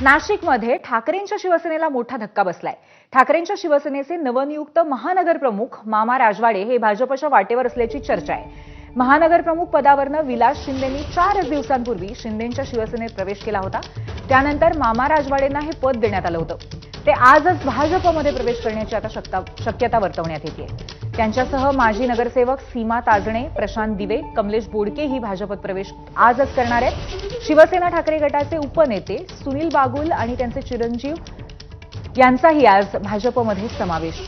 नाशिकमध्ये ठाकरेंच्या शिवसेनेला मोठा धक्का बसलाय. ठाकरेंच्या शिवसेनेचे नवनियुक्त महानगर प्रमुख मामा राजवाडे हे भाजपच्या वाटेवर असल्याची चर्चा आहे. महानगर प्रमुख पदावरनं विलास शिंदेंनी चारच दिवसांपूर्वी शिंदेंच्या शिवसेनेत प्रवेश केला होता. त्यानंतर मामा राजवाडेंना हे पद देण्यात आलं होतं. ते आजच भाजपमध्ये प्रवेश करण्याची आता शक्यता वर्तवण्यात येते. त्यांच्यासह माजी नगरसेवक सीमा ताजणे प्रशांत दिवे कमलेश बोडके ही भाजपत प्रवेश आजच करणार आहेत. शिवसेना ठाकरे गटाचे उपनेते सुनील बागुल आणि त्यांचे चिरंजीव यांचाही आज भाजपमध्ये समावेश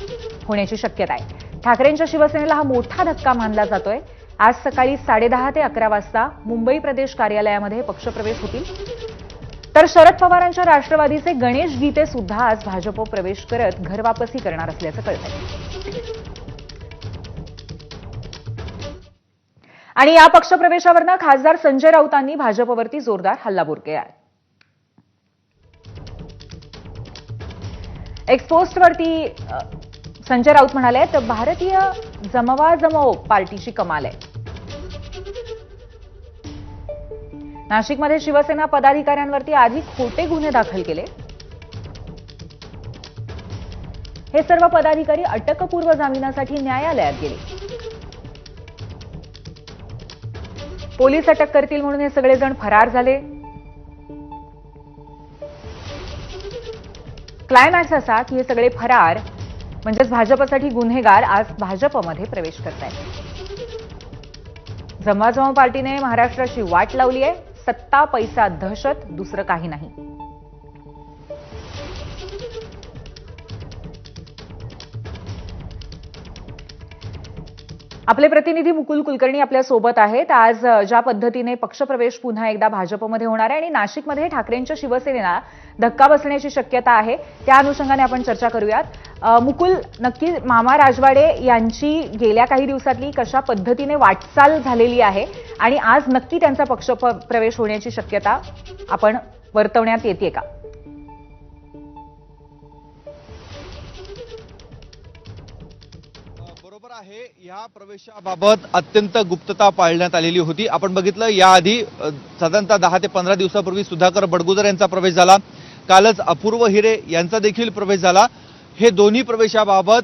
होण्याची शक्यता आहे. ठाकरेंच्या शिवसेनेला हा मोठा धक्का मानला जातोय. आज सकाळी साडेदहा ते अकरा वाजता मुंबई प्रदेश कार्यालयामध्ये पक्षप्रवेश होतील. तर शरद पवारांच्या राष्ट्रवादीचे गणेश गीते सुद्धा आज भाजप प्रवेश करत घरवापसी करणार असल्याचं कळतंय. आणि या पक्षप्रवेशावरनं खासदार संजय राऊतांनी भाजपवरती जोरदार हल्लाबोल केला आहे एक्सपोस्टवरती संजय राऊत म्हणाले तर भारतीय जमवाजमव पार्टीची कमाल आहे. नाशिकमध्ये शिवसेना पदाधिकाऱ्यांवरती आधी खोटे गुन्हे दाखल केले. हे सर्व पदाधिकारी अटकपूर्व जामिनासाठी न्यायालयात गेले. पोलीस अटक करतील म्हणून हे सगळेजण फरार झाले. क्लायमॅक्स असा की हे सगळे फरार म्हणजेच भाजपसाठी गुन्हेगार आज भाजपमध्ये प्रवेश करतायत. जमाजमा पार्टीने महाराष्ट्राची वाट लावली आहे सत्ता पैसा दहशत दुसरं काही नाही. आपले प्रतिनिधी मुकुल कुलकर्णी आपल्यासोबत आहेत. आज ज्या पद्धतीने पक्षप्रवेश पुन्हा एकदा भाजपमध्ये होणार आहे आणि नाशिकमध्ये ठाकरेंच्या शिवसेनेला धक्का बसण्याची शक्यता आहे त्या अनुषंगाने आपण चर्चा करूयात. मुकुल नक्की मामा राजवाडे यांची गेल्या काही दिवसातली कशा पद्धतीने वाटचाल झालेली आहे आणि आज नक्की त्यांचा पक्ष प- प्रवेश होण्याची शक्यता आपण वर्तवण्यात येते का? आहे या प्रवेशाबाबत अत्यंत गुप्तता पाळण्यात आलेली होती. आपण बघितलं याआधी साधारणतः दहा ते पंधरा दिवसापूर्वी सुधाकर बडगुजर यांचा प्रवेश झाला. कालच अपूर्व हिरे यांचा देखील प्रवेश झाला. हे दोन्ही प्रवेशाबाबत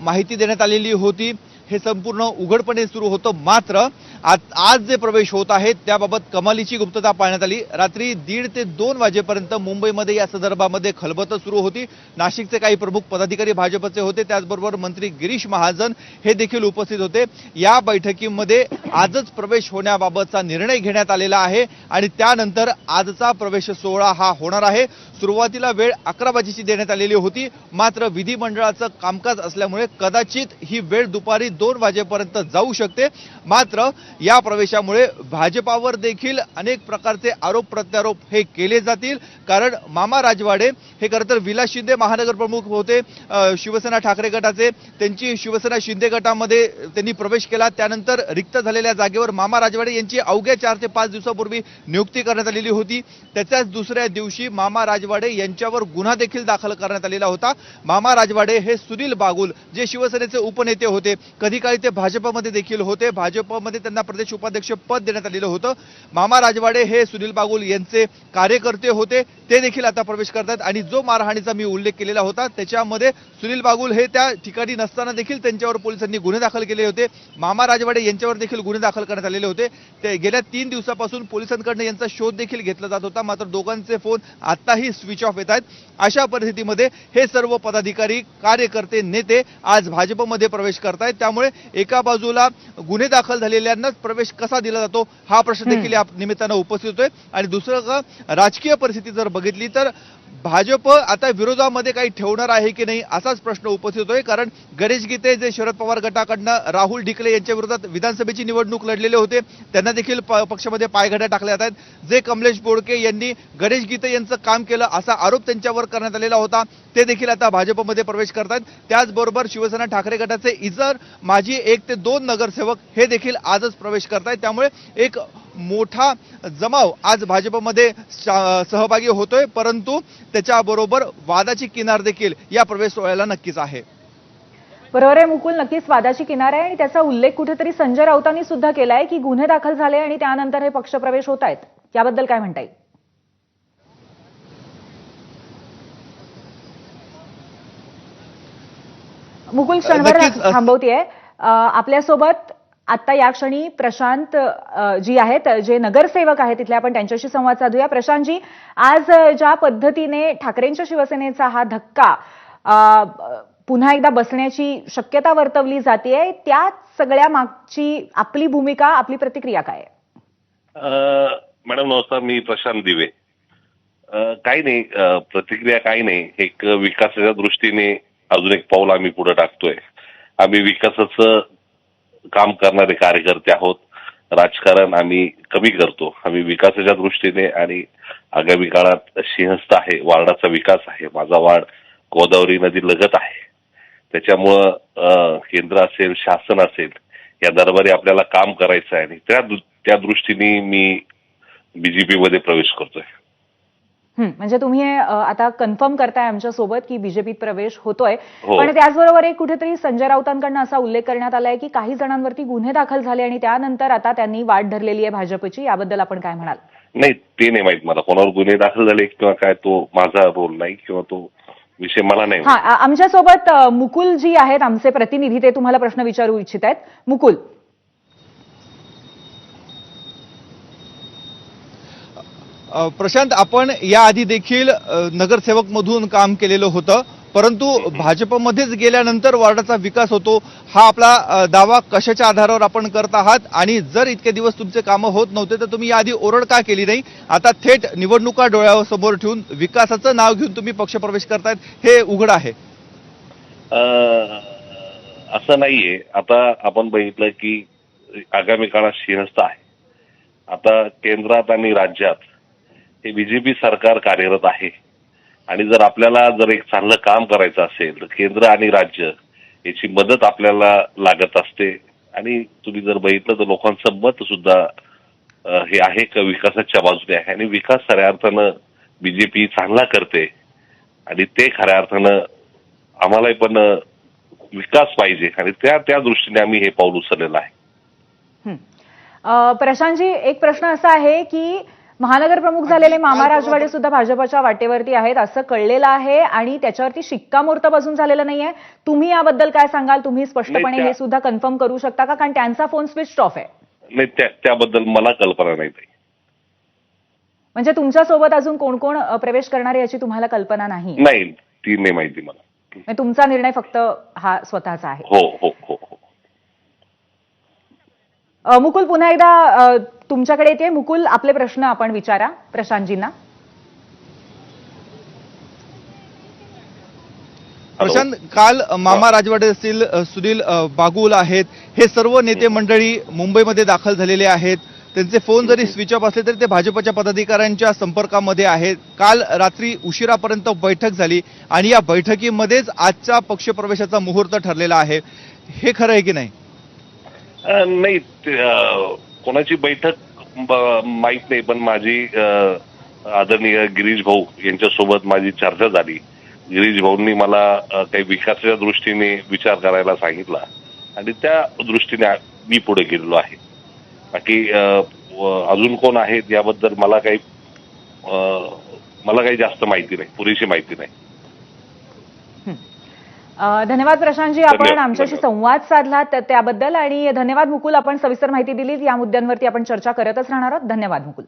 माहिती देण्यात आलेली होती. हे संपूर्ण उघडपणे सुरू होतं. मात्र आज आज जे प्रवेश होत आहेत त्याबाबत कमालीची गुप्तता पाळण्यात आली. रात्री दीड ते दोन वाजेपर्यंत मुंबईमध्ये या संदर्भामध्ये खलबत सुरू होती. नाशिकचे काही प्रमुख पदाधिकारी भाजपचे होते. त्याचबरोबर मंत्री गिरीश महाजन हे देखील उपस्थित होते. या बैठकीमध्ये आजच प्रवेश होण्याबाबतचा निर्णय घेण्यात आलेला आहे आणि त्यानंतर आजचा प्रवेश सोहळा हा होणार आहे. सुरुवातीला वेळ अकरा वाजेची देण्यात आलेली होती. मात्र विधिमंडळाचं कामकाज असल्यामुळे कदाचित ही वेळ दुपारी दोन वाजेपर्यंत जाऊ शकते. मात्र या प्रवेशामुळे भाजपावर देखील अनेक प्रकारचे आरोप प्रत्यारोप हे केले जातील. कारण मामा राजवाडे हे खरं तर विलास शिंदे महानगर प्रमुख होते. शिवसेना ठाकरे गटाचे. त्यांची शिवसेना शिंदे गटामध्ये त्यांनी प्रवेश केला. त्यानंतर रिक्त झालेल्या जागेवर मामा राजवाडे यांची अवघ्या चार ते पाच दिवसापूर्वी नियुक्ती करण्यात आलेली होती. त्याच्याच दुसऱ्या दिवशी मामा राजवाडे यांच्यावर गुन्हा देखील दाखल करण्यात आलेला होता. मामा राजवाडे हे सुनील बागुल जे शिवसेनेचे उपनेते होते कधी काळी ते भाजपमध्ये देखील होते. भाजपमध्ये त्यांना प्रदेश उपाध्यक्ष पद देण्यात आलेलं होतं. मामा राजवाडे हे सुनील बागुल यांचे कार्यकर्ते होते. ते देखील आता प्रवेश करतात आणि जो मारहाणीचा मी उल्लेख केलेला होता त्याच्यामध्ये सुनील बागुल हे त्या ठिकाणी नसताना देखील त्यांच्यावर पोलिसांनी गुन्हे दाखल केले होते. मामा राजवाडे यांच्यावर देखील गुन्हे दाखल करण्यात आलेले होते. ते गेल्या तीन दिवसापासून पोलिसांकडनं यांचा शोध देखील घेतला जात होता. मात्र दोघांचे फोन आताही स्विच ऑफ येत आहेत. अशा परिस्थितीमध्ये हे सर्व पदाधिकारी कार्यकर्ते नेते आज भाजपमध्ये प्रवेश करत आहेत त्यामुळे एका बाजूला गुन्हे दाखल झालेल्यांनाच प्रवेश कसा दिला जातो हा प्रश्न देखील या निमित्तानं उपस्थित होतोय. आणि दुसरं का राजकीय परिस्थिती जर बघितली तर भाजप आता विरोधामध्ये काही ठेवणार आहे की नाही असाच प्रश्न उपस्थित होतोय. कारण गणेश गीते जे शरद पवार गटाकडनं राहुल ढिकले यांच्या विरोधात विधानसभेची निवडणूक लढलेले होते त्यांना देखील प- पक्षामध्ये पायघड्या टाकल्या जात आहेत. जे कमलेश बोडके यांनी गणेश गीते यांचं काम केलं असा आरोप त्यांच्यावर करण्यात आलेला होता ते देखील आता भाजपमध्ये प्रवेश करतात त्याचबरोबर शिवसेना ठाकरे गटाचे इतर माजी एक ते दोन नगरसेवक हे देखील आजच प्रवेश करतायत. त्यामुळे एक मोठा जमाव आज भाजपमध्ये सहभागी होतोय. परंतु त्याच्याबरोबर वादाची किनार देखील या प्रवेश सोहळ्याला नक्कीच आहे. बरोबर आहे मुकुल. नक्कीच वादाची किनारे आहे आणि त्याचा उल्लेख कुठेतरी संजय राऊतांनी सुद्धा केलाय की गुन्हे दाखल झाले आणि त्यानंतर हे पक्षप्रवेश होत आहेत याबद्दल काय म्हणता येईल मुकुल शनवार थांबवतीये. आपल्यासोबत आता या क्षणी प्रशांत जी आहेत जे नगरसेवक आहेत तिथले आपण त्यांच्याशी संवाद साधूया. प्रशांतजी आज ज्या पद्धतीने ठाकरेंच्या शिवसेनेचा हा धक्का पुन्हा एकदा बसण्याची शक्यता वर्तवली जाते त्या सगळ्या मागची आपली भूमिका आपली प्रतिक्रिया काय आहे? मॅडम नमस्कार मी प्रशांत दिवे. काही नाही प्रतिक्रिया काही नाही. एक विकासाच्या दृष्टीने अजून एक पाऊल आम्ही पुढे टाकतोय. आम्ही विकासाचं काम करणारे कार्यकर्ते आहोत. राजकारण आम्ही कमी करतो. आम्ही विकासाच्या दृष्टीने आणि आगामी काळात सिंहस्थ आहे वार्डाचा विकास आहे. माझा वार्ड गोदावरी नदी लगत आहे. त्याच्यामुळं केंद्र असेल शासन असेल या दरबारी आपल्याला काम करायचं आहे आणि त्या त्या दृष्टीने मी बीजेपी मध्ये प्रवेश करतोय. म्हणजे तुम्ही आता कन्फर्म करताय आमच्यासोबत की बीजेपीत प्रवेश होतोय. हो. पण त्याचबरोबर एक कुठेतरी संजय राऊतांकडनं असा उल्लेख करण्यात आलाय की काही जणांवरती गुन्हे दाखल झाले आणि त्यानंतर आता त्यांनी वाट धरलेली आहे भाजपची. याबद्दल आपण काय म्हणाल? नाही ते नाही माहीत मला. कोणावर गुन्हे दाखल झाले किंवा काय तो माझा रोल नाही किंवा तो विषय मला नाही हा आ- आमच्यासोबत अ, मुकुल जी आहेत आमचे प्रतिनिधी. ते तुम्हाला प्रश्न विचारू इच्छित आहेत. मुकुल. प्रशांत आपण याआधी देखील नगरसेवकमधून नगरसेवक काम केलेलं होतं परंतु भाजपमध्येच गेल्यानंतर वार्डाचा विकास होतो हा आपला दावा कशाच्या आधारावर आपण करत आहात? आणि जर इतके दिवस तुमचे कामं होत नव्हते तर तुम्ही याआधी ओरड का केली नाही? आता थेट निवडणुका डोळ्यासमोर ठेवून विकासाचं नाव घेऊन तुम्ही पक्षप्रवेश करतायत हे उघड आहे. असं नाहीये. आता आपण बघितलं की आगामी काळात सिंहस्थ आहे. आता केंद्रात आणि राज्यात हे बीजेपी सरकार कार्यरत आहे. आणि जर आपल्याला जर एक चांगलं काम करायचं असेल तर केंद्र आणि राज्य याची मदत आपल्याला लागत असते. आणि तुम्ही जर बघितलं तर लोकांचं मत सुद्धा हे आहे का विकासाच्या बाजूने आहे. आणि विकास खऱ्या अर्थानं बीजेपी चांगला करते. आणि ते खऱ्या अर्थानं आम्हालाही पण विकास पाहिजे. आणि त्या त्या दृष्टीने आम्ही हे पाऊल उचललेलं आहे. प्रशांतजी एक प्रश्न असा आहे की महानगर प्रमुख झालेले मामा राजवाडे सुद्धा भाजपच्या वाटेवरती आहेत असं कळलेलं आहे आणि त्याच्यावरती शिक्कामोर्तब अजून झालेलं नाहीये. तुम्ही याबद्दल काय सांगाल? तुम्ही स्पष्टपणे हे सुद्धा कन्फर्म करू शकता का? कारण त्यांचा फोन स्विच ऑफ आहे. नाही त्याबद्दल मला कल्पना नाही. म्हणजे तुमच्यासोबत अजून कोण कोण प्रवेश करणार याची तुम्हाला कल्पना नाही? नाही ती नाही माहिती मला. म्हणजे तुमचा निर्णय फक्त हा स्वतःचा आहे. हो हो हो हो. मुकुल पुन्हा एकदा तुमच्याकडे येते. मुकुल आपले प्रश्न आपण विचारा. प्रशांतजींना. प्रशांत काल मामा राजवाडे असतील सुनील बागुल आहेत. हे सर्व नेते मंडळी मुंबईमध्ये दाखल झालेले आहेत. त्यांचे फोन जरी स्विच ऑफ असले तरी ते भाजपच्या पदाधिकाऱ्यांच्या संपर्कामध्ये आहेत. काल रात्री उशिरापर्यंत बैठक झाली आणि या बैठकीमध्येच आजच्या पक्षप्रवेशाचा मुहूर्त ठरलेला आहे. हे खरं आहे की नाही? नाही कोणाची बैठक ब- नाही पण माझी आदरणीय गिरीश भाऊ यांच्यासोबत माझी चर्चा झाली. गिरीश भाऊंनी मला काही विकासाच्या दृष्टीने विचार करायला सांगितला आणि त्या दृष्टीने मी पुढे गेलेलो आहे. बाकी अजून कोण आहेत याबद्दल मला काही मला काही जास्त माहिती नाही पुरेशी माहिती नाही. धन्यवाद प्रशांतजी आपण आमच्याशी. संवाद साधला त्या- त्याबद्दल आणि धन्यवाद मुकुल आपण सविस्तर माहिती दिली या मुद्द्यांवरती आपण चर्चा करतच राहणार आहोत. धन्यवाद मुकुल.